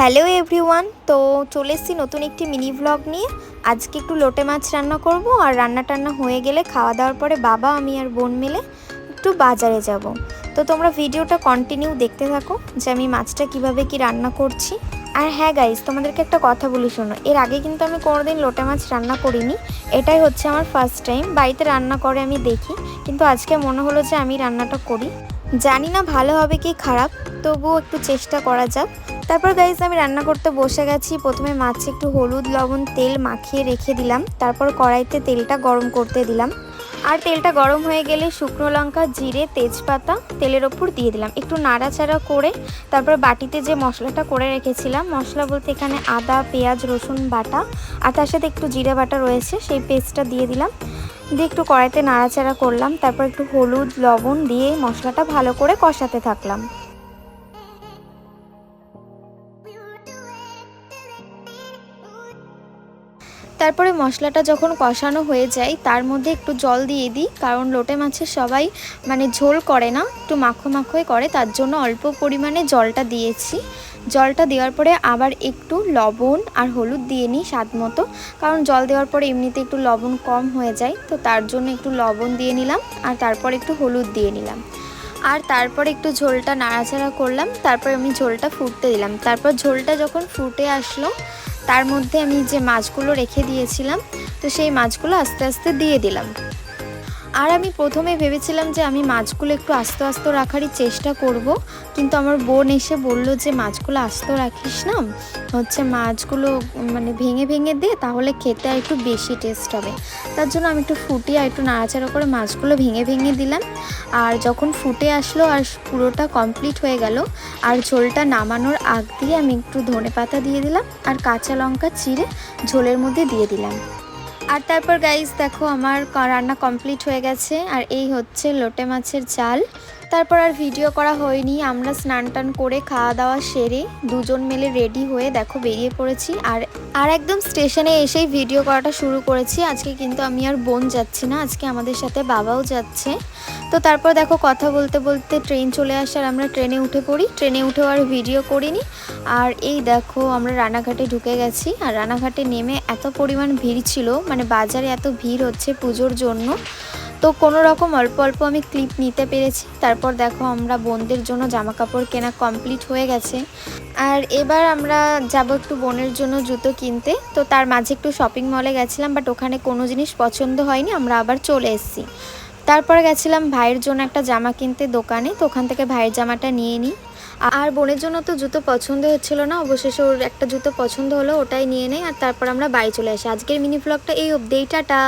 Hello everyone, তো চলে এসেছি নতুন একটি মিনি ভ্লগ নিয়ে। আজকে একটু লোটে মাছ রান্না করব আর রান্না টান্না হয়ে গেলে খাওয়া দাওয়ার পরে বাবা, আমি আর বোন মিলে একটু বাজারে যাব। তো তোমরা ভিডিওটা কন্টিনিউ দেখতে থাকো যে আমি মাছটা কীভাবে কি রান্না করছি। আর হ্যাঁ গাইজ তোমাদেরকে একটা কথা বলি শোনো, এর আগে কিন্তু আমি কোনোদিন লোটে মাছ রান্না করিনি। এটাই হচ্ছে আমার ফার্স্ট টাইম বাড়িতে রান্না করে আমি দেখি, কিন্তু আজকে মনে হলো যে আমি রান্নাটা করি। জানি না ভালো হবে কি খারাপ, তবুও একটু চেষ্টা করা যাক। তারপর গাইজ আমি রান্না করতে বসে গেছি। প্রথমে মাছে একটু হলুদ, লবণ, তেল মাখিয়ে রেখে দিলাম। তারপর কড়াইতে তেলটা গরম করতে দিলাম। আর তেলটা গরম হয়ে গেলে শুকনো লঙ্কা, জিরে, তেজপাতা তেলের ওপর দিয়ে দিলাম। একটু নাড়াচাড়া করে তারপর বাটিতে যে মশলাটা করে রেখেছিলাম, মশলা বলতে এখানে আদা, পেঁয়াজ, রসুন বাটা আর তার সাথে একটু জিরে বাটা রয়েছে, সেই পেস্টটা দিয়ে দিলাম। দিয়ে একটু কড়াইতে নাড়াচাড়া করলাম, তারপর একটু হলুদ, লবণ দিয়ে মশলাটা ভালো করে কষাতে থাকলাম। তারপরে মশলাটা যখন কষানো হয়ে যায়, তার মধ্যে একটু জল দিয়ে দিই, কারণ লোটে মাছের সবাই মানে ঝোল করে না, একটু মাখো মাখোই করে, তার জন্য অল্প পরিমাণে জলটা দিয়েছি। জলটা দেওয়ার পরে আবার একটু লবণ আর হলুদ দিয়ে নিই স্বাদ মতো। কারণ জল দেওয়ার পরে এমনিতে একটু লবণ কম হয়ে যায়, তো তার জন্য একটু লবণ দিয়ে নিলাম আর তারপর একটু হলুদ দিয়ে নিলাম। আর তারপর একটু ঝোলটা নাড়াচাড়া করলাম, তারপর আমি ঝোলটা ফুটতে দিলাম। তারপর ঝোলটা যখন ফুটে আসলো, তার মধ্যে আমি যে মাছগুলো রেখে দিয়েছিলাম, তো সেই মাছগুলো আস্তে আস্তে দিয়ে দিলাম। আর আমি প্রথমে ভেবেছিলাম যে আমি মাছগুলো একটু আস্তে আস্তে রাখারই চেষ্টা করব, কিন্তু আমার বোন এসে বলল যে, মাছগুলো আস্ত রাখিস না, হচ্ছে মাছগুলো মানে ভেঙে ভেঙে দে, তাহলে খেতে আর একটু বেশি টেস্ট হবে। তার জন্য আমি একটু ফুটিয়ে আর একটু নাড়াচাড়া করে মাছগুলো ভেঙে ভেঙে দিলাম। আর যখন ফুটে আসলো আর পুরোটা কমপ্লিট হয়ে গেল, আর ঝোলটা নামানোর আগ দিয়ে আমি একটু ধনে পাতা দিয়ে দিলাম, আর কাঁচা লঙ্কা চিড়ে ঝোলের মধ্যে দিয়ে দিলাম। আর তারপর গাইজ দেখো আমার রান্না কমপ্লিট হয়ে গেছে। আর এই হচ্ছে লোটে মাছের চাল। তারপর আর ভিডিও করা হয়নি। আমরা স্নান টান করে খাওয়া দাওয়া সেরে দুজন মিলে রেডি হয়ে দেখো বেরিয়ে পড়েছি। আর আর একদম স্টেশনে এসেই ভিডিও করাটা শুরু করেছি। আজকে কিন্তু আমি আর বোন যাচ্ছি না, আজকে আমাদের সাথে বাবাও যাচ্ছে। তো তারপর দেখো কথা বলতে বলতে ট্রেন চলে আসার আমরা ট্রেনে উঠে পড়ি। ট্রেনে উঠেও আর ভিডিও করিনি। আর এই দেখো আমরা রানাঘাটে ঢুকে গেছি। আর রানাঘাটে নেমে এত পরিমাণ ভিড় ছিল মানে বাজারে এত ভিড় হচ্ছে পুজোর জন্য। তো কোনো রকম অল্প অল্প আমি ক্লিপ নিতে পেরেছি। তারপর দেখো আমরা বোনদের জন্য জামা কাপড় কেনা কমপ্লিট হয়ে গেছে। আর এবার আমরা যাব একটু বোনের জন্য জুতো কিনতে। তো তার মাঝে একটু শপিং মলে গেছিলাম বাট ওখানে কোনো জিনিস পছন্দ হয়নি, আমরা আবার চলে এসেছি। তারপরে গেছিলাম ভাইয়ের জন্য একটা জামা কিনতে দোকানে, তো ওখান থেকে ভাইয়ের জামাটা নিয়ে নিই। আর বোনের জন্য তো জুতো পছন্দ হচ্ছিল না, অবশেষে ওর একটা জুতো পছন্দ হলো, ওটাই নিয়ে নেই, আর তারপর আমরা বাড়ি চলে আসি। আজকের মিনি ব্লগটা এই অবধি, টাটা।